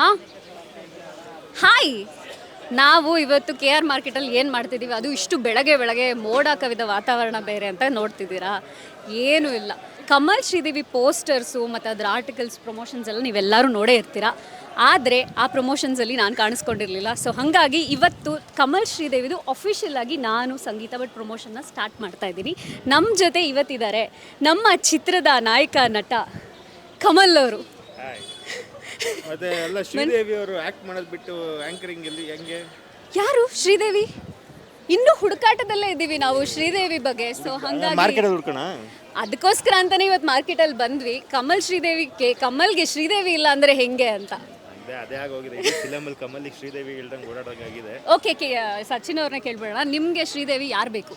ಹಾಂ? ಹಾಯ್ ನಾವು ಇವತ್ತು ಕೆ ಆರ್ ಮಾರ್ಕೆಟಲ್ಲಿ ಏನು ಮಾಡ್ತಿದ್ದೀವಿ ಅದು ಇಷ್ಟು ಬೆಳಗ್ಗೆ ಬೆಳಗ್ಗೆ ಮೋಡ ಕವಿದ ವಾತಾವರಣ ಬೇರೆ ಅಂತ ನೋಡ್ತಿದ್ದೀರಾ? ಏನೂ ಇಲ್ಲ. ಕಮಲ್ ಶ್ರೀದೇವಿ ಪೋಸ್ಟರ್ಸು ಮತ್ತು ಅದರ ಆರ್ಟಿಕಲ್ಸ್ ಪ್ರಮೋಷನ್ಸ್ ಎಲ್ಲ ನೀವೆಲ್ಲರೂ ನೋಡೇ ಇರ್ತೀರಾ? ಆದರೆ ಆ ಪ್ರಮೋಷನ್ಸಲ್ಲಿ ನಾನು ಕಾಣಿಸ್ಕೊಂಡಿರಲಿಲ್ಲ. ಸೊ ಹಾಗಾಗಿ ಇವತ್ತು ಕಮಲ್ ಶ್ರೀದೇವಿದು ಅಫಿಷಿಯಲ್ ಆಗಿ ನಾನು ಸಂಗೀತ ಬಟ್ ಪ್ರಮೋಷನ್ನ ಸ್ಟಾರ್ಟ್ ಮಾಡ್ತಾ ಇದ್ದೀನಿ. ನಮ್ಮ ಜೊತೆ ಇವತ್ತಿದ್ದಾರೆ ನಮ್ಮ ಚಿತ್ರದ ನಾಯಕ, ನಟ ಕಮಲ್ ಅವರು. ಮತ್ತೆ ಎಲ್ಲ ಶ್ರೀದೇವಿ ಅವರು ಆಕ್ಟ್ ಮಾಡೋದು ಬಿಟ್ಟು ಆಂಕರಿಂಗ್ ಅಲ್ಲಿ ಹೆಂಗೆ? ಯಾರು? ಶ್ರೀದೇವಿ? ಇನ್ನು ಹುಡುಕಾಟದಲ್ಲೇ ಇದ್ದೀವಿ ನಾವು ಶ್ರೀದೇವಿ ಬಗ್ಗೆ. ಸೊ ಹಂಗಾಗಿ ಮಾರ್ಕೆಟ್ ಹುಡ್ಕೋಣ? ಅದಕ್ಕೋಸ್ಕರ ಅಂತಾನೆ ಇವತ್ತು ಮಾರ್ಕೆಟಲ್ಲಿ ಬಂದ್ವಿ. ಕಮಲ್ ಶ್ರೀದೇವಿ ಕೆ- ಕಮಲ್ಗೆ ಶ್ರೀದೇವಿ ಇಲ್ಲ ಅಂದ್ರೆ ಹೆಂಗೆ ಅಂತ. ಅದೇ ಅದೇ ಆಗೋಗಿದೆ. ಇಡೀ ಫಿಲಮಲ್ಲಿ ಕಮಲಿಗೆ ಶ್ರೀದೇವಿ ಇಲ್ದಂಗೆ ಓಡಾಡೋಂಗಾಗಿದೆ. ಓಕೆ ಕೆ ಸಚಿನ್ ಅವ್ರನ್ನ ಕೇಳ್ಬೇಡ ನಿಮಗೆ ಶ್ರೀದೇವಿ ಯಾರು ಬೇಕು?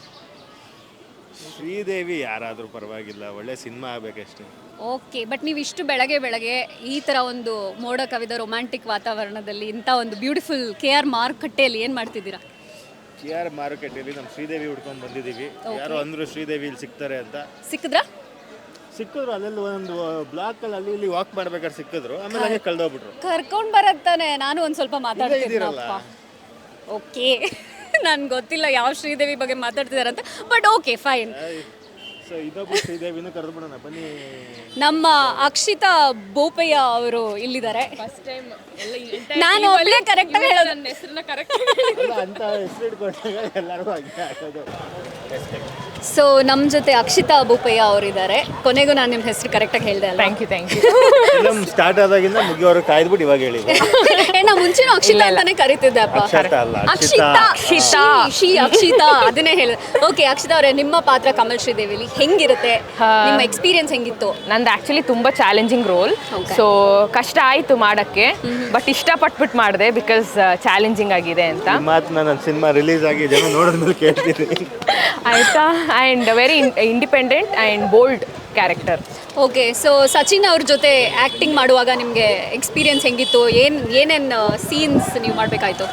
ಶ್ರೀದೇವಿ ಯಾರಾದರೂ ಪರವಾಗಿಲ್ಲ ಒಳ್ಳೆ ಸಿನಿಮಾ ಆಗಬೇಕಷ್ಟೇ. ಓಕೆ ಬಟ್ ನೀವು ಇಷ್ಟು ಬೆಳಗ್ಗೆ ಬೆಳಗ್ಗೆ ಈ ಥರ ಒಂದು ಮೋಡ ಕವಿದ ರೊಮ್ಯಾಂಟಿಕ್ ವಾತಾವರಣದಲ್ಲಿ ಇಂಥ ಒಂದು ಬ್ಯೂಟಿಫುಲ್ ಕೆ ಆರ್ ಮಾರುಕಟ್ಟೆಯಲ್ಲಿ ಏನು ಮಾಡ್ತಿದ್ದೀರಾ? ಕೆ ಆರ್ ಮಾರುಕಟ್ಟೆಯಲ್ಲಿ ನಮ್ಮ ಶ್ರೀದೇವಿ ಹುಡ್ಕೊಂಡು ಬಂದಿದ್ದೀವಿ. ಯಾರೋ ಅಂದರು ಶ್ರೀದೇವಿ ಇಲ್ಲಿ ಸಿಗ್ತಾರೆ ಅಂತ. ಸಿಕ್ಕಿದ್ರಾ? ಸಿಕ್ಕಿದ್ರು ಅಲ್ಲೆಲ್ಲ ಒಂದು ಬ್ಲಾಕಲ್ಲಿ ಅಲ್ಲಿ ಇಲ್ಲಿ ವಾಕ್ ಮಾಡ್ಬೇಕಾದ್ರೆ ಸಿಕ್ಕಿದ್ರು ಆಮೇಲೆ ಹಂಗೆ ಕಳ್ದೋಗ್ಬಿಟ್ರು. ಕರ್ಕೊಂಡು ಬರತ್ತಾನೆ ನಾನು ಒಂದು ಸ್ವಲ್ಪ ಮಾತಾಡ್ತೀನಿ ಮಾತಾಡ್ತಿದ್ದೀನಪ್ಪ ಓಕೆ. ನನ್ಗೆ ಗೊತ್ತಿಲ್ಲ ಯಾವ ಶ್ರೀದೇವಿ ಬಗ್ಗೆ ಮಾತಾಡ್ತಿದ್ದಾರೆ ಅಂತ. ಬಟ್ ಓಕೆ ಫೈನ್ ಸೊ ಇದೊಬ್ಬ ಶ್ರೀದೇವಿನೂ ಕರೆದ್ಬಿಡೋಣ ಬನ್ನಿ. ನಮ್ಮ ಅಕ್ಷಿತಾ ಬೋಪಯ್ಯ ಅವರು ಇಲ್ಲಿದ್ದಾರೆ. ನಾನು ಒಳ್ಳೆ ಕರೆಕ್ಟ್ ಹೇಳೋದು. ಕರೆಕ್ಟ್ ಅಂತ ಹೆಸರು ಇಟ್ಕೊಂಡಾಗ ಎಲ್ಲರಿಗೂ ಆಗಿದೆ. ಆಗೋದು ಸೊ ನಮ್ಮ ಜೊತೆ ಅಕ್ಷಿತಾ ಬೋಪಯ್ಯ ಅವರಿದ್ದಾರೆ. ಕೊನೆಗೂ ನಾನು ನಿಮ್ಮ ಹೆಸರು ಕರೆಕ್ಟಾಗಿ ಹೇಳ್ದೆ ಅಲ್ಲ thank you thank you film start ಆದಾಗಿಂದ ಮುಗಿಯೋರು ಕಾಯ್ದ್ಬಿಟ್ಟು ಇವಾಗ ಹೇಳಿ. ಏ ನಾ ಮುಂಚೆನೂ ಅಕ್ಷಿತಾ ಅಂತಾನೆ ಕರಿತಿದ್ದೆ ಅಪ್ಪ ಅಕ್ಷತಾ ಅಲ್ಲ ಅಕ್ಷಿತಾ. ಅಕ್ಷಿತಾ. ಶಿ ಅಕ್ಷಿತಾ ಅದನ್ನೇ ಹೇಳಿದೆ. ಓಕೆ ಅಕ್ಷಿತಾ ಅವರೇ ನಿಮ್ಮ ಪಾತ್ರ ಕಮಲ್ ಶ್ರೀದೇವಿಲಿ ಹೆಂಗಿರುತ್ತೆ? ನಿಮ್ಮ ಎಕ್ಸ್ಪೀರಿಯನ್ಸ್ ಹೆಂಗಿತ್ತು? ನಂದು ಆ್ಯಕ್ಚುಲಿ ತುಂಬ ಚಾಲೆಂಜಿಂಗ್ ರೋಲ್. ಸೊ ಕಷ್ಟ ಆಯಿತು ಮಾಡೋಕ್ಕೆ ಬಟ್ ಇಷ್ಟಪಟ್ಬಿಟ್ಟು ಮಾಡಿದೆ ಬಿಕಾಸ್ ಚಾಲೆಂಜಿಂಗ್ ಆಗಿದೆ ಅಂತ. ಮಾತು ನನ್ನ ಸಿನಿಮಾ ರಿಲೀಸ್ ಆಗಿ ಜನ ನೋಡಿದ್ಮೇಲೆ ಕೇಳ್ತೀನಿ. ಆಯಿತಾ and very independent and bold character okay so Sachin ಅವ್ರ ಜೊತೆ ಆ್ಯಕ್ಟಿಂಗ್ ಮಾಡುವಾಗ ನಿಮಗೆ ಎಕ್ಸ್ಪೀರಿಯನ್ಸ್ ಹೆಂಗಿತ್ತು? ಏನು ಏನೇನು ಸೀನ್ಸ್ ನೀವು ಮಾಡಬೇಕಾಯ್ತು?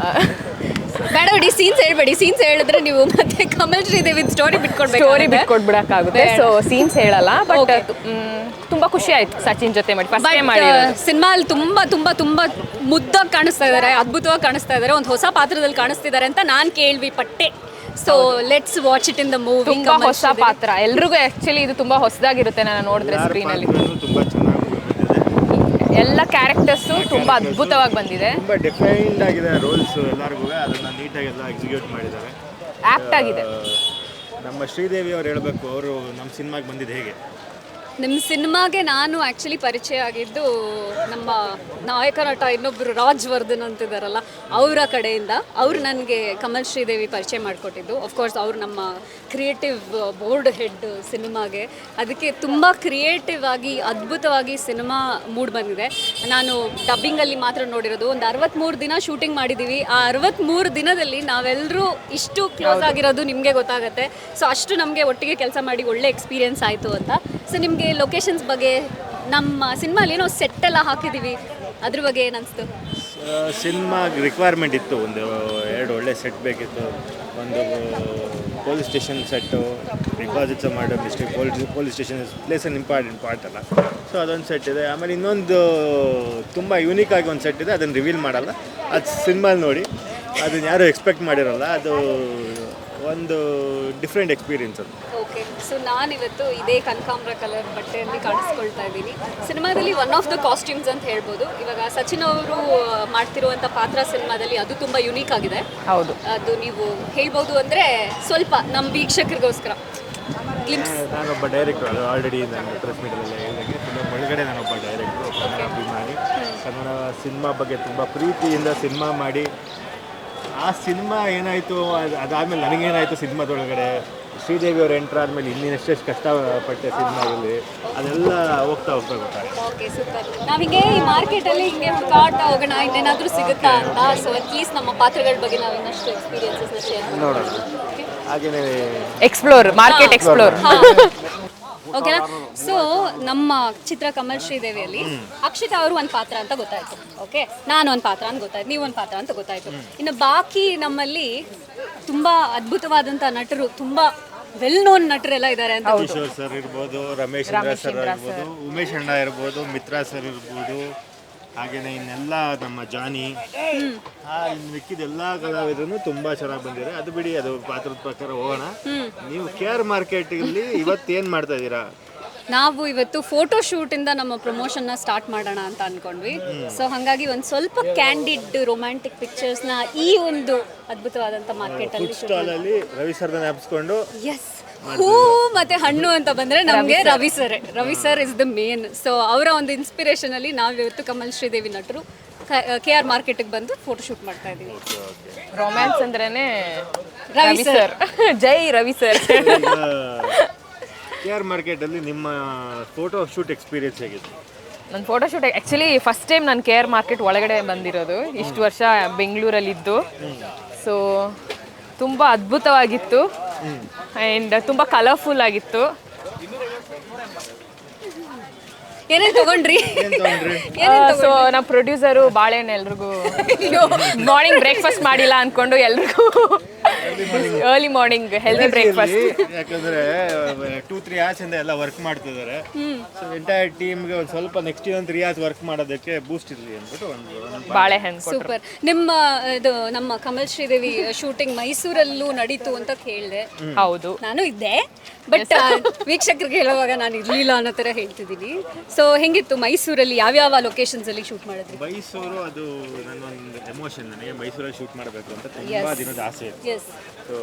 ಬೇಡ ಬಿಡಿ ಸೀನ್ಸ್ ಹೇಳ್ಬೇಡಿ. ಸೀನ್ಸ್ ಹೇಳಿದ್ರೆ ನೀವು ಮತ್ತೆ ಕಮಲ್ ಶ್ರೀದೇವಿ ಸ್ಟೋರಿ ಬಿಟ್ಕೊಡ್ಬೇಕು ಸ್ಟೋರಿ ಬಿಟ್ಕೊಡ್ಬಿಡಕ್ಕಾಗುತ್ತೆ. ಬೇಡ. ಸೊ ಸೀನ್ಸ್ ಹೇಳಲ್ಲ ಬಟ್ ತುಂಬಾ ತುಂಬ ಖುಷಿ ಆಯ್ತು ಸಚಿನ್ ಜೊತೆ ಮಾಡಿ. ಫಸ್ಟ್ ಟೈಮ್ ಮಾಡಿ ಸಿನಿಮಾ ಅಲ್ಲಿ ತುಂಬಾ ತುಂಬಾ ತುಂಬಾ ಮುದ್ದಾಗಿ ಕಾಣಿಸ್ತಾ ಇದ್ದಾರೆ ಅದ್ಭುತವಾಗಿ ಕಾಣಿಸ್ತಾ ಇದ್ದಾರೆ ಒಂದು ಹೊಸ ಪಾತ್ರದಲ್ಲಿ ಕಾಣಿಸ್ತಿದ್ದಾರೆ ಅಂತ ನಾನು ಕೇಳ್ವಿ ಪಟ್ಟೆ. So let's watch it in the movie ತುಂಬಾ ಹೊಸ ಪಾತ್ರ. ಎಲ್ರಿಗೂ ಆಕ್ಚುಲಿ ಇದು ತುಂಬಾ ಹೊಸದಾಗಿರುತ್ತೆ ನಾನು ನೋಡಿದ್ರೆ ಸ್ಕ್ರೀನ್ ಅಲ್ಲಿ. ತುಂಬಾ ಚೆನ್ನಾಗಿ ಎಲ್ಲ ಕ್ಯಾರೆಕ್ಟರ್ಸ್ ತುಂಬಾ ಅದ್ಭುತವಾಗಿ ಬಂದಿದೆ. ತುಂಬಾ ಡಿಫೈನ್ಡ್ ಆಗಿದೆ ರೋಲ್ಸ್ ಎಲ್ಲರಿಗೂ. ಅದನ್ನ ನೀಟಾಗಿ ಎಲ್ಲ ಎಕ್ಸಿಕ್ಯೂಟ್ ಮಾಡಿದ್ದಾರೆ. ಆ್ಯಕ್ಟ್ ಆಗಿದೆ. ನಮ್ಮ ಶ್ರೀದೇವಿ ಅವ್ರು ಹೇಳಬೇಕು ಅವರು ನಮ್ಮ ಸಿನಿಮಾಗೆ ಬಂದಿದ್ದು ಹೇಗೆ? ನಿಮ್ಮ ಸಿನಿಮಾಗೆ ನಾನು ಆ್ಯಕ್ಚುಲಿ ಪರಿಚಯ ಆಗಿದ್ದು ನಮ್ಮ ನಾಯಕ ನಟ ಇನ್ನೊಬ್ಬರು ರಾಜ್ ವರ್ಧನ್ ಅಂತಿದ್ದಾರಲ್ಲ ಅವರ ಕಡೆಯಿಂದ. ಅವರು ನನಗೆ ಕಮಲ್ ಶ್ರೀದೇವಿ ಪರಿಚಯ ಮಾಡಿಕೊಟ್ಟಿದ್ದು. ಅಫ್ಕೋರ್ಸ್ ಅವರು ನಮ್ಮ ಕ್ರಿಯೇಟಿವ್ ಬೋರ್ಡ್ ಹೆಡ್ ಸಿನಿಮಾಗೆ. ಅದಕ್ಕೆ ತುಂಬ ಕ್ರಿಯೇಟಿವ್ ಆಗಿ ಅದ್ಭುತವಾಗಿ ಸಿನಿಮಾ ಮೂಡ್ ಬಂದಿದೆ. ನಾನು ಡಬ್ಬಿಂಗಲ್ಲಿ ಮಾತ್ರ ನೋಡಿರೋದು. ಒಂದು ಅರವತ್ತ್ಮೂರು ದಿನ ಶೂಟಿಂಗ್ ಮಾಡಿದ್ದೀವಿ ಆ ಅರವತ್ತ್ಮೂರು ದಿನದಲ್ಲಿ ನಾವೆಲ್ಲರೂ ಇಷ್ಟು ಕ್ಲೋಸ್ ಆಗಿರೋದು ನಿಮಗೆ ಗೊತ್ತಾಗುತ್ತೆ. ಸೊ ಅಷ್ಟು ನಮಗೆ ಒಟ್ಟಿಗೆ ಕೆಲಸ ಮಾಡಿ ಒಳ್ಳೆ ಎಕ್ಸ್ಪೀರಿಯನ್ಸ್ ಆಯಿತು ಅಂತ. ಸೊ ನಿಮಗೆ ಲೊಕೇಶನ್ಸ್ ಬಗ್ಗೆ ನಮ್ಮ ಸಿನಿಮಾಲಿ ಏನೋ ಸೆಟ್ ಎಲ್ಲ ಹಾಕಿದ್ದೀವಿ ಅದ್ರ ಬಗ್ಗೆ ಏನು ಅನಿಸ್ತು? ಸಿನಿಮಾ ರಿಕ್ವೈರ್ಮೆಂಟ್ ಇತ್ತು. ಒಂದು ಎರಡು ಒಳ್ಳೆ ಸೆಟ್ ಬೇಕಿತ್ತು. ಒಂದು ಪೊಲೀಸ್ ಸ್ಟೇಷನ್ ಸೆಟ್ಟು ಡಿಪಾಸಿಟ್ಸ್ ಮಾಡೋ mistake police police station place an important part ಅಲ್ಲ. ಸೊ ಅದೊಂದು ಸೆಟ್ ಇದೆ. ಆಮೇಲೆ ಇನ್ನೊಂದು ತುಂಬ ಯೂನಿಕ್ ಆಗಿ ಒಂದು ಸೆಟ್ ಇದೆ. ಅದನ್ನು ರಿವೀಲ್ ಮಾಡಲ್ಲ. ಅದು ಸಿನಿಮಾಲಿ ನೋಡಿ. ಅದನ್ನ ಯಾರು ಎಕ್ಸ್ಪೆಕ್ಟ್ ಮಾಡಿರಲ್ಲ. ಅದು ಒಂದು ಡಿಫ್ರೆಂಟ್ ಎಕ್ಸ್ಪೀರಿಯನ್ಸ್ ಅದು. ಓಕೆ ಸೊ ನಾನಿವತ್ತು ಇದೇ ಕನಕಾಂಬ್ರ ಕಲರ್ ಬಟ್ಟೆಯಲ್ಲಿ ಕಾಣಿಸ್ಕೊಳ್ತಾ ಇದ್ದೀನಿ. ಸಿನಿಮಾದಲ್ಲಿ ಒನ್ ಆಫ್ ದ ಕಾಸ್ಟ್ಯೂಮ್ಸ್ ಅಂತ ಹೇಳ್ಬೋದು. ಇವಾಗ ಸಚಿನ್ ಅವರು ಮಾಡ್ತಿರುವಂಥ ಪಾತ್ರ ಸಿನಿಮಾದಲ್ಲಿ ಅದು ತುಂಬ ಯುನೀಕ್ ಆಗಿದೆ. ಹೌದು. ಅದು ನೀವು ಹೇಳ್ಬೋದು ಅಂದರೆ ಸ್ವಲ್ಪ ನಮ್ಮ ವೀಕ್ಷಕರಿಗೋಸ್ಕರ. ಗ್ಲಿಮ್ಸ್ ನಾನೊಬ್ಬ ಡೈರೆಕ್ಟರ್ ಅದು ಆಲ್ರೆಡಿ ನಾನು ಪ್ರೆಸ್ ಮೀಟಲ್ಲಿ ಹೇಳಿದಂಗೆ ತುಂಬ ಒಳಗಡೆ ನಾನೊಬ್ಬ ಡೈರೆಕ್ಟ್ರು ಕನ್ನಡ ಅಭಿಮಾನಿ. ಕನ್ನಡ ಸಿನಿಮಾ ಬಗ್ಗೆ ತುಂಬ ಪ್ರೀತಿಯಿಂದ ಸಿನಿಮಾ ಮಾಡಿ ಆ ಸಿನಿಮಾ ಏನಾಯಿತು? ಅದು ಅದಾದಮೇಲೆ ನನಗೇನಾಯಿತು ಸಿನಿಮಾದೊಳಗಡೆ? ಶ್ರೀದೇವಿ ಅವರು ಎಂಟ್ರ್ ಆದಮೇಲೆ ಇನ್ನೆಷ್ಟೆಷ್ಟು ಕಷ್ಟಪಟ್ಟೆ ಸಿನಿಮಾದಲ್ಲಿ ಅದೆಲ್ಲ ಹೋಗ್ತಾ ಹೋಗ್ತಾ ಗೊತ್ತಾಗ ಓಕೆ ಸೂಪರ್ ನಾವು ಹಿಂಗೆ ಈ ಮಾರ್ಕೆಟಲ್ಲಿ ಹಿಂಗೆ ಹುಡುಕಾಡ್ತಾ ಹೋಗೋಣ ಇನ್ನೇನಾದರೂ ಸಿಗುತ್ತಾ ಅಂತ? ಸೊ ಅಟ್ಲೀಸ್ಟ್ ನಮ್ಮ ಪಾತ್ರಗಳ ಬಗ್ಗೆ ನಾವು ಇನ್ನಷ್ಟು ಎಕ್ಸ್ಪೀರಿಯನ್ಸಸ್ನ ಶೇರ್ ನೋಡೋಣ. ಹಾಗೇನೇ ಎಕ್ಸ್ಪ್ಲೋರ್ ಮಾರ್ಕೆಟ್ ಎಕ್ಸ್ಪ್ಲೋರ್ ಓಕೆನಾ ಸೊ ನಮ್ಮ ಚಿತ್ರ ಕಮಲ್ ಶ್ರೀದೇವಿಯಲ್ಲಿ ಅಕ್ಷಿತಾ ಅವರು ಒಂದು ಪಾತ್ರ ಅಂತ ಗೊತ್ತಾಯ್ತು. ಓಕೆ ನಾನು ಒಂದು ಪಾತ್ರ ಅಂತ ಗೊತ್ತಾಯ್ತು. ನೀವು ಒಂದು ಪಾತ್ರ ಅಂತ ಗೊತ್ತಾಯ್ತು. ಇನ್ನು ಬಾಕಿ ನಮ್ಮಲ್ಲಿ ತುಂಬಾ ಅದ್ಭುತವಾದಂತ ನಟರು ತುಂಬಾ ವೆಲ್ ನೋನ್ ನಟರೆಲ್ಲ ಇದ್ದಾರೆ ಅಂತ ಕಿಶೋರ್ ಸರ್ ಇರ್ಬೋದು ರಮೇಶ್ ಇಂದ್ರ ಸರ್ ಇರ್ಬೋದು ಉಮೇಶ್ ಅಣ್ಣ ಇರ್ಬೋದು ಮಿತ್ರಾ ಸರ್ ಇರ್ಬೋದು ಹಾಗೇನೆ ಇನ್ನೆಲ್ಲ ನಮ್ಮ ಜಾನಿ ಆ ಇನ್ನು ಮಿಕ್ಕಿದ ಎಲ್ಲ ಕಲಾವಿದ್ರು ತುಂಬಾ ಚೆನ್ನಾಗಿ ಬಂದಿದೆ. ಅದು ಬಿಡಿ ಅದು ಪಾತ್ರದ ಪ್ರಕಾರ ಹೋಗೋಣ. ನೀವು ಕೆ ಆರ್ ಇವತ್ತು ಏನ್ ಮಾಡ್ತಾ ಇದ್ದೀರಾ? ನಾವು ಇವತ್ತು ಫೋಟೋ ಶೂಟಿಂದ ನಮ್ಮ ಪ್ರಮೋಷನ್ನ ಸ್ಟಾರ್ಟ್ ಮಾಡೋಣ ಅಂತ ಅನ್ಕೊಂಡ್ವಿ. ಸೊ ಹಾಗಾಗಿ ಒಂದು ಸ್ವಲ್ಪ ಕ್ಯಾಂಡಿಡ್ ರೊಮ್ಯಾಂಟಿಕ್ ಪಿಕ್ಚರ್ಸ್ನ ಈ ಒಂದು ಅದ್ಭುತವಾದಂಥ ಮಾರ್ಕೆಟಲ್ಲಿ ಅಲ್ಲಿ ಸ್ಟಾಲಲ್ಲಿ ರವಿ ಸರ್ ಎಸ್ ಹೂ ಮತ್ತೆ ಹಣ್ಣು ಅಂತ ಬಂದ್ರೆ ನಮಗೆ Ravi sir Ravi sir is the main so ಅವರ ಒಂದು ಇನ್ಸ್ಪಿರೇಷನ್ ಅಲ್ಲಿ ನಾವು ಇವತ್ತು ಕಮಲ್ ಶ್ರೀದೇವಿ ನಟರು ಕೆ ಆರ್ ಮಾರ್ಕೆಟ್ಗೆ ಬಂದು ಫೋಟೋ ಶೂಟ್ ಮಾಡ್ತಾ ಇದೀವಿ ರೊಮ್ಯಾನ್ಸ್ ಅಂದ್ರೇನೆ ರವಿ ರವಿ ಸರ್ ಜೈ ರವಿ ಸರ್ ಕೆ ಆರ್ ಮಾರ್ಕೆಟಲ್ಲಿ ನಿಮ್ಮ ಫೋಟೋ ಶೂಟ್ ಎಕ್ಸ್ಪೀರಿಯನ್ಸ್ ಹೇಗಿತ್ತು? ನನ್ನ photo shoot actually first time ನಾನು ಕೆ ಆರ್ ಮಾರ್ಕೆಟ್ ಒಳಗಡೆ ಬಂದಿರೋದು. ಇಷ್ಟು ವರ್ಷ ಬೆಂಗಳೂರಲ್ಲಿದ್ದು. ಸೊ ತುಂಬ ಅದ್ಭುತವಾಗಿತ್ತು. ಆ್ಯಂಡ್ ತುಂಬ ಕಲರ್ಫುಲ್ ಆಗಿತ್ತು. ಏನೇನು ತಗೊಂಡ್ರಿ? ಸೊ ನಮ್ಮ ಪ್ರೊಡ್ಯೂಸರು ಬಾಳೆಹಣ್ಣು ಎಲ್ರಿಗೂ ಮಾರ್ನಿಂಗ್ ಬ್ರೇಕ್ಫಾಸ್ಟ್ ಮಾಡಿಲ್ಲ ಅಂದ್ಕೊಂಡು ಎಲ್ರಿಗೂ ಅರ್ಲಿ ಮಾರ್ನಿಂಗ್ ಹೆಲ್ದಿ ಬ್ರೇಕ್ಫಾಸ್ಟ್ ಯಾಕಂದ್ರೆ ಟೂ ತ್ರೀ ಅವರ್ಸ್ ಇಂದ ಎಲ್ಲ ವರ್ಕ್ ಮಾಡ್ತಿದ್ದಾರೆ. ಸೊ ಎಂಟೈರ್ ಟೀಮ್ಗೆ ಒಂದು ಸ್ವಲ್ಪ ನೆಕ್ಸ್ಟ್ ಒಂದು ತ್ರೀ ಅವರ್ಸ್ ವರ್ಕ್ ಮಾಡೋದಕ್ಕೆ ಬೂಸ್ಟ್ ಇರಲಿ ಅಂದ್ಬಿಟ್ಟು ಒಂದು ಒಂದು ಬಾಳೆಹಣ್ಣು ಕೊಟ್ಟರು ಸೂಪರ್ ನಿಮ್ಮ ಇದು ನಮ್ಮ ಕಮಲ್ ಶ್ರೀದೇವಿ ಶೂಟಿಂಗ್ ಮೈಸೂರಲ್ಲೂ ನಡೀತು ಅಂತ ಕೇಳಿದೆ. ಹೌದು. ನಾನು ಇದ್ದೆ. ಬಟ್ ವೀಕ್ಷಕರಿಗೆ ಹೇಳುವಾಗ ನಾನು ಇರ್ಲಿಲ್ಲ ಅನ್ನೋ ಥರ ಹೇಳ್ತಿದ್ದೀನಿ. ಸೊ ಹೆಂಗಿತ್ತು ಮೈಸೂರಲ್ಲಿ ಯಾವ್ಯಾವ ಲೊಕೇಶನ್ಸ್ ಅಲ್ಲಿ ಶೂಟ್ ಮಾಡಿದ್ರಿ? ಮೈಸೂರು ಅದು ನನ್ನೊಂದು ಎಮೋಷನ್ ನನಗೆ. ಮೈಸೂರಲ್ಲಿ ಶೂಟ್ ಮಾಡಬೇಕು ಅಂತ ತುಂಬಾ ದಿನದ ಆಸೆ. ಇತ್ತು ಎಸ್ ಸೊ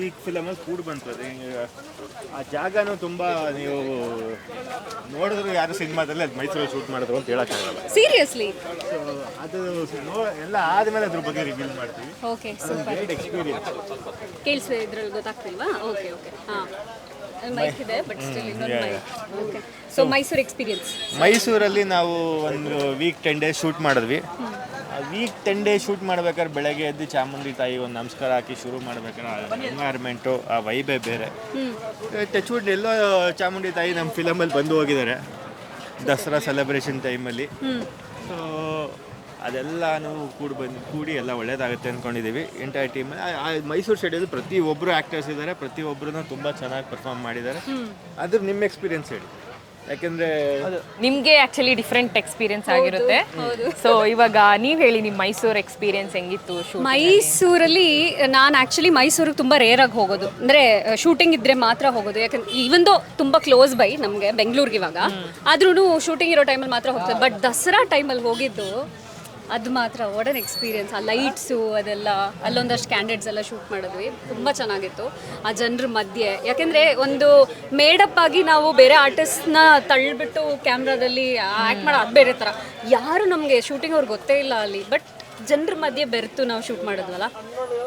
ಈ ಫಿಲಮಲ್ಲಿ ಕೂಡ ಬಂತು ಅದು ಹಿಂಗೆ ಆ ಜಾಗನೂ ತುಂಬ ನೀವು ನೋಡಿದ್ರು ಯಾರು ಸಿನಿಮಾದಲ್ಲಿ ಅದು ಮೈಸೂರಲ್ಲಿ ಶೂಟ್ ಮಾಡಿದ್ರು ಅಂತ ಹೇಳೋಕ್ಕಾಗಲ್ಲ. ಸೀರಿಯಸ್ಲಿ ಸೊ ಅದು ನೋ ಎಲ್ಲ ಆದ್ಮೇಲೆ ಅದ್ರ ಬಗ್ಗೆ ರಿವೀಲ್ ಮಾಡ್ತೀವಿ. ಓಕೆ ಸೂಪರ್ ಎಕ್ಸ್ಪೀರಿಯನ್ಸ್ ಕೇಳಿಸ್ತಾ ಇದ್ರಲ್ಲಿ ಗೊತ್ತಾಗ್ತಿಲ್ವಾ? ಓಕೆ ಓಕೆ ಹಾಂ. ಮೈಕ್ ಇದೆ ಬಟ್ ಸ್ಟಿಲ್ ಇನ್ನೊಂದು mic okay so Mysuru experience ಮೈಸೂರಲ್ಲಿ ನಾವು ಒಂದು ವೀಕ್ ಟೆನ್ ಡೇಸ್ ಶೂಟ್ ಮಾಡಿದ್ವಿ. ವೀಕ್ ಟೆನ್ ಡೇ ಶೂಟ್ ಮಾಡ್ಬೇಕಾದ್ರೆ ಬೆಳಗ್ಗೆ ಎದ್ದು ಚಾಮುಂಡಿ ತಾಯಿ ಒಂದು ನಮಸ್ಕಾರ ಹಾಕಿ ಶುರು ಮಾಡ್ಬೇಕಾದ್ರೆ ಎನ್ವೈರ್ಮೆಂಟು ಆ ವೈಬೇ ಬೇರೆ. ಟಚ್ವುಡ್ ಎಲ್ಲೋ ಚಾಮುಂಡಿ ತಾಯಿ ನಮ್ಮ ಫಿಲಮಲ್ಲಿ ಬಂದು ಹೋಗಿದ್ದಾರೆ. ದಸರಾ ಸೆಲೆಬ್ರೇಷನ್ ಟೈಮಲ್ಲಿ ಸೊ ಅದೆಲ್ಲನೂ ಕೂಡಿ ಬಂದು ಕೂಡಿ ಎಲ್ಲ ಒಳ್ಳೇದಾಗುತ್ತೆ ಅಂದ್ಕೊಂಡಿದ್ದೀವಿ ಎಂಟೈರ್ ಟೀಮ್ ಮೈಸೂರು ಸ್ಟೇಡಿಯಲ್ಲಿ ಪ್ರತಿ ಒಬ್ಬರು ಆ್ಯಕ್ಟರ್ಸ್ ಇದ್ದಾರೆ ಪ್ರತಿ ಒಬ್ಬರು ತುಂಬ ಚೆನ್ನಾಗಿ ಪರ್ಫಾರ್ಮ್ ಮಾಡಿದ್ದಾರೆ ಅದ್ರ ನಿಮ್ಮ ಎಕ್ಸ್ಪೀರಿಯನ್ಸ್ ಹೇಳಿ. ಯಾಕೆಂದ್ರೆ ನಿಮಗೆ ಆಕ್ಚುಲಿ ಡಿಫ್ರೆಂಟ್ ಎಕ್ಸ್ಪೀರಿಯನ್ಸ್ ಆಗಿರುತ್ತೆ. ಸೊ ಇವಾಗ ನೀವು ಹೇಳಿ ನಿಮ್ಮ ಮೈಸೂರು ಎಕ್ಸ್ಪೀರಿಯನ್ಸ್ ಹೆಂಗಿತ್ತು ಮೈಸೂರಲ್ಲಿ ನಾನು ಆ್ಯಕ್ಚುಲಿ ಮೈಸೂರಿಗೆ ತುಂಬ ರೇರ್ ಆಗಿ ಹೋಗೋದು. ಅಂದ್ರೆ ಶೂಟಿಂಗ್ ಇದ್ರೆ ಮಾತ್ರ ಹೋಗೋದು. ಯಾಕಂದ್ರೆ ಈವನ್ ದೋ ತುಂಬ ಕ್ಲೋಸ್ ಬೈ ನಮಗೆ ಬೆಂಗಳೂರಿಗೆ ಇವಾಗ. ಆದ್ರೂ ಶೂಟಿಂಗ್ ಇರೋ ಟೈಮಲ್ಲಿ ಮಾತ್ರ ಹೋಗ್ತದೆ ಬಟ್ ದಸರಾ ಟೈಮಲ್ಲಿ ಹೋಗಿದ್ದು ಅದು ಮಾತ್ರ ಒಡನ್ ಎಕ್ಸ್ಪೀರಿಯನ್ಸ್ ಆ ಲೈಟ್ಸು ಅದೆಲ್ಲ ಅಲ್ಲೊಂದಷ್ಟು ಕ್ಯಾಂಡಿಡೇಟ್ಸ್ ಎಲ್ಲ ಶೂಟ್ ಮಾಡಿದ್ವಿ. ತುಂಬ ಚೆನ್ನಾಗಿತ್ತು. ಆ ಜನರ ಮಧ್ಯೆ. ಯಾಕೆಂದರೆ ಒಂದು ಮೇಡಪ್ ಆಗಿ ನಾವು ಬೇರೆ ಆರ್ಟಿಸ್ಟ್ನ ತಳ್ಳಿಬಿಟ್ಟು ಕ್ಯಾಮ್ರಾದಲ್ಲಿ ಆ್ಯಕ್ಟ್ ಮಾಡೋ ಅದು ಬೇರೆ ಥರ ಯಾರು ನಮಗೆ ಶೂಟಿಂಗ್ ಅವ್ರಿಗೆ ಗೊತ್ತೇ ಇಲ್ಲ ಅಲ್ಲಿ ಬಟ್ ಜನರ ಮಧ್ಯೆ ಬೆರೆತು ನಾವು ಶೂಟ್ ಮಾಡಿದ್ವಲ್ಲ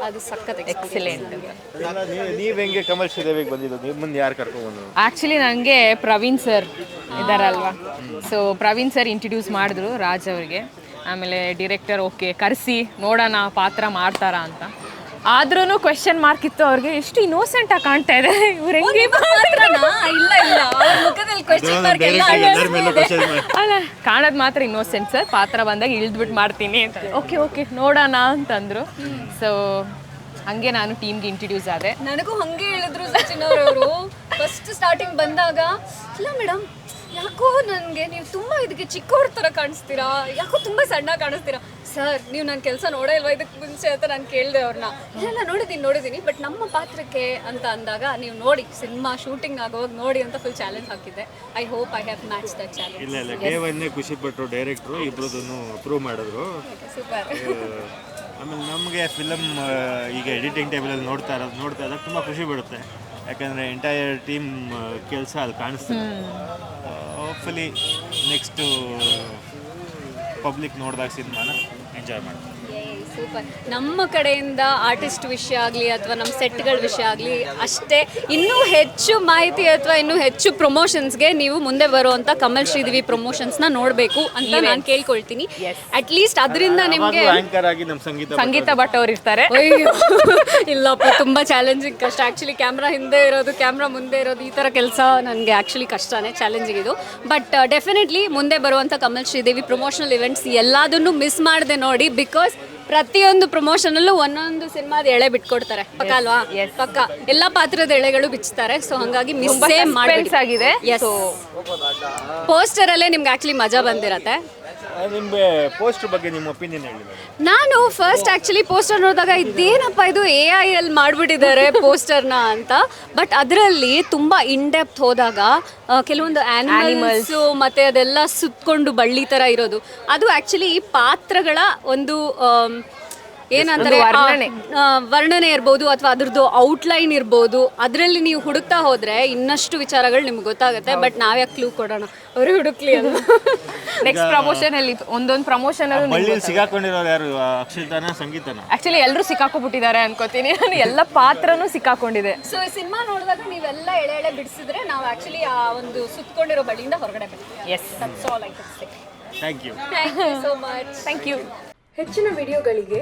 ಅದು ಸಖತ್ ಎಕ್ಸಲೆಂಟ್ ನೀವು ಹೆಂಗೆ ಕಮಲ್ ಶ್ರೀದೇವಿಗೆ ಬಂದಿದ್ದು? ನಿಮ್ಮನ್ನ ಯಾರು ಕರ್ಕೊಂಡ್ಬಂದ್ರು ಆ್ಯಕ್ಚುಲಿ ನನಗೆ ಪ್ರವೀಣ್ ಸರ್ ಇದ್ದಾರಲ್ವಾ ಸೊ ಪ್ರವೀಣ್ ಸರ್ ಇಂಟ್ರಡ್ಯೂಸ್ ಮಾಡಿದ್ರು ರಾಜ್ ಅವರಿಗೆ. ಆಮೇಲೆ ಡಿರೆಕ್ಟರ್ ಓಕೆ ಕರೆಸಿ ನೋಡೋಣ ಪಾತ್ರ ಮಾಡ್ತಾರಾ ಅಂತ. ಆದ್ರೂ ಕ್ವೆಶನ್ ಮಾರ್ಕ್ ಇತ್ತು ಅವ್ರಿಗೆ ಎಷ್ಟು ಇನ್ನೋಸೆಂಟ್ ಆಗಿ ಕಾಣ್ತಾ ಇದೆ. ಇವ್ರು ಹೆಂಗೆ ಇಲ್ಲ ಇಲ್ಲ. ಮುಖದಲ್ಲಿ ಮಾರ್ಕ್. ಅಲ್ಲ ಕಾಣೋದು ಮಾತ್ರ ಇನ್ನೋಸೆಂಟ್ ಸರ್. ಪಾತ್ರ ಬಂದಾಗ ಇಳಿದ್ಬಿಟ್ಟು ಮಾಡ್ತೀನಿ ಅಂತ. ಓಕೆ ಓಕೆ ನೋಡೋಣ ಅಂತಂದ್ರು. ಸೊ ಹಂಗೆ ನಾನು ಟೀಮ್ಗೆ ಇಂಟ್ರೊಡ್ಯೂಸ್ ಆದೆ. ನನಗೂ ಹಂಗೆ ಹೇಳಿದ್ರು ಸಚಿನ್ ಅವರವರು. ಫಸ್ಟ್ ಸ್ಟಾರ್ಟಿಂಗ್ ಬಂದಾಗ ಇಲ್ಲ ಮೇಡಮ್ ಯಾಕೋ ನನಗೆ ನೀವು ತುಂಬ ಇದಕ್ಕೆ ಚಿಕ್ಕವ್ರ ಥರ ಕಾಣಿಸ್ತೀರಾ? ಯಾಕೋ ತುಂಬ ಸಣ್ಣ ಕಾಣಿಸ್ತೀರಾ? ಸರ್ ನೀವು ನನ್ನ ಕೆಲಸ ನೋಡೇ ಇಲ್ವಾ ಇದಕ್ಕೆ ಮುಂಚೆ ಅಂತ ನಾನು ಕೇಳಿದೆ ಅವ್ರನ್ನ ಇಲ್ಲ ನೋಡಿದ್ದೀನಿ ನೋಡಿದ್ದೀನಿ ಬಟ್ ನಮ್ಮ ಪಾತ್ರಕ್ಕೆ ಅಂತ ಅಂದಾಗ ನೀವು ನೋಡಿ ಸಿನಿಮಾ ಶೂಟಿಂಗ್ ಆಗೋವಾಗ ನೋಡಿ ಅಂತ ಫುಲ್ ಚಾಲೆಂಜ್ ಹಾಕಿದ್ದೆ. I hope I have match that challenge ಇಲ್ಲ ಇಲ್ಲ ಡೇ ಒನ್ನೇ ಖುಷಿ ಪಟ್ಟರು ಡೈರೆಕ್ಟ್ರು ಇಬ್ಬರದನ್ನು ಅಪ್ರೂವ್ ಮಾಡಿದ್ರು. ಸೂಪರ್ ಆಮೇಲೆ ನಮಗೆ ಫಿಲಮ್ ಈಗ ಎಡಿಟಿಂಗ್ ಟೇಬಲಲ್ಲಿ ನೋಡ್ತಾ ಇರೋದು ನೋಡ್ತಾ ಇರೋದು ತುಂಬ ಖುಷಿ ಬಿಡುತ್ತೆ. ಯಾಕಂದರೆ ಎಂಟೈರ್ ಟೀಮ್ ಕೆಲಸ ಅಲ್ಲಿ ಕಾಣಿಸ್ತದೆ. ಹೋಪ್ಫುಲಿ ನೆಕ್ಸ್ಟು ಪಬ್ಲಿಕ್ ನೋಡಿದಾಗ ಸಿನಿಮಾನ ಎಂಜಾಯ್ ಮಾಡ್ತಾರೆ ಸೂಪರ್ ನಮ್ಮ ಕಡೆಯಿಂದ ಆರ್ಟಿಸ್ಟ್ ವಿಷಯ ಆಗಲಿ ಅಥವಾ ನಮ್ಮ ಸೆಟ್ಗಳ ವಿಷಯ ಆಗಲಿ ಅಷ್ಟೇ. ಇನ್ನೂ ಹೆಚ್ಚು ಮಾಹಿತಿ ಅಥವಾ ಇನ್ನೂ ಹೆಚ್ಚು ಪ್ರಮೋಷನ್ಸ್ಗೆ ನೀವು ಮುಂದೆ ಬರುವಂಥ ಕಮಲ್ ಶ್ರೀದೇವಿ ಪ್ರಮೋಷನ್ಸ್ನ ನೋಡಬೇಕು ಅಂತ ನಾನು ಕೇಳ್ಕೊಳ್ತೀನಿ. ಅಟ್ ಲೀಸ್ಟ್ ಅದರಿಂದ ನಿಮಗೆ ಆಂಕರ್ ಆಗಿ ನಮ್ಮ ಸಂಗೀತ ಸಂಗೀತ ಭಟ್ ಅವ್ರು ಇರ್ತಾರೆ ಇಲ್ಲಪ್ಪ ತುಂಬ ಚಾಲೆಂಜಿಂಗ್ ಕಷ್ಟ. ಆ್ಯಕ್ಚುಲಿ ಕ್ಯಾಮ್ರಾ ಹಿಂದೆ ಇರೋದು ಕ್ಯಾಮ್ರಾ ಮುಂದೆ ಇರೋದು ಈ ಥರ ಕೆಲಸ ನನಗೆ ಆ್ಯಕ್ಚುಲಿ ಕಷ್ಟನೇ ಚಾಲೆಂಜಿಂಗ್ ಇದು. ಬಟ್ ಡೆಫಿನೆಟ್ಲಿ ಮುಂದೆ ಬರುವಂಥ ಕಮಲ್ ಶ್ರೀದೇವಿ ಪ್ರಮೋಷನಲ್ ಇವೆಂಟ್ಸ್ ಎಲ್ಲದನ್ನು ಮಿಸ್ ಮಾಡದೆ ನೋಡಿ ಬಿಕಾಸ್ ಪ್ರತಿಯೊಂದು ಪ್ರಮೋಷನಲ್ಲೂ ಒಂದೊಂದು ಸಿನಿಮಾದ ಎಳೆ ಬಿಟ್ಕೊಡ್ತಾರೆ. ಪಕ್ಕ ಅಲ್ವಾ ಪಕ್ಕ. ಎಲ್ಲಾ ಪಾತ್ರದ ಎಳೆಗಳು ಬಿಚ್ತಾರೆ. ಸೊ ಹಂಗಾಗಿ ಮಿಸ್ ಆಗಿದೆ. ಪೋಸ್ಟರ್ ಅಲ್ಲೇ ನಿಮ್ಗೆ ಆಕ್ಚುಲಿ ಮಜಾ ಬಂದಿರತ್ತೆ. ನಿಮಗೆ ಪೋಸ್ಟರ್ ಬಗ್ಗೆ ನಿಮ್ಮ ಒಪಿನಿಯನ್ ಹೇಳಿ. ನಾನು ಫಸ್ಟ್ ಆ್ಯಕ್ಚುಲಿ ಪೋಸ್ಟರ್ ನೋಡಿದಾಗ ಇದೇನಪ್ಪ ಇದು ಎ ಐ ಎಲ್ ಮಾಡಿಬಿಟ್ಟಿದ್ದಾರೆ ಪೋಸ್ಟರ್ನ ಅಂತ. ಬಟ್ ಅದರಲ್ಲಿ ತುಂಬ ಇನ್ ಡೆಪ್ತ್ ಹೋದಾಗ ಆ, ಕೆಲವೊಂದು ಆ್ಯನಿಮಲ್ಸು ಮತ್ತೆ ಅದೆಲ್ಲ ಸುತ್ತಕೊಂಡು ಬಳ್ಳಿ ಥರ ಇರೋದು. ಅದು ಆ್ಯಕ್ಚುಲಿ ಪಾತ್ರಗಳ ಒಂದು ಆಮ್, ಏನಂತಾರೆ ವರ್ಣನೆ. ವರ್ಣನೆ ಇರ್ಬೋದು ಅಥವಾ ಅದ್ರದ್ದು ಔಟ್ಲೈನ್ ಇರ್ಬೋದು ಅದರಲ್ಲಿ ನೀವು ಹುಡುಕ್ತಾ ಹೋದ್ರೆ ಇನ್ನಷ್ಟು ವಿಚಾರಗಳು ನಿಮ್ಗೆ ಗೊತ್ತಾಗುತ್ತೆ ಬಟ್ ನಾವ್ಯಾಕೆ ಕ್ಲೂ ಕೊಡೋಣ? ಅವರು ಹುಡುಕ್ಲಿ ಅಂತ ನೆಕ್ಸ್ಟ್ ಪ್ರಮೋಷನ್ ಅಲ್ಲಿ ಒಂದೊಂದು ಪ್ರಮೋಷನ್ ಅಲ್ಲಿ ಸಿಕ್ಕಾಕೊಂಡಿರೋ ಸಿಗಾಕೊಂಡಿರೋರು ಯಾರು? ಅಕ್ಷಿತಾನ ಸಂಗೀತನ? ಆಕ್ಚುಲಿ ಎಲ್ಲರೂ ಸಿಕ್ಕಾಕೊಂಡ್ಬಿಟ್ಟಿದ್ದಾರೆ ಅನ್ಕೋತೀನಿ. ನಾನು ಎಲ್ಲ ಪಾತ್ರನೂ ಸಿಕ್ಕಾಕೊಂಡಿದೆ. ಸೊ ಸಿನಿಮಾ ನೋಡಿದಾಗ ನೀವೆಲ್ಲ ಎಳೆ ಎಳೆ ಬಿಡಿಸಿದ್ರೆ ನಾವು ಆಕ್ಚುಲಿ ಆ ಒಂದು ಸುತ್ತಕೊಂಡಿರೋ ಬಳಿಯಿಂದ ಹೊರಗಡೆ ಬರ್ತೀವಿ. Yes that's all I thank you thank you so much thank you ಹೆಚ್ಚಿನ ವಿಡಿಯೋಗಳಿಗೆ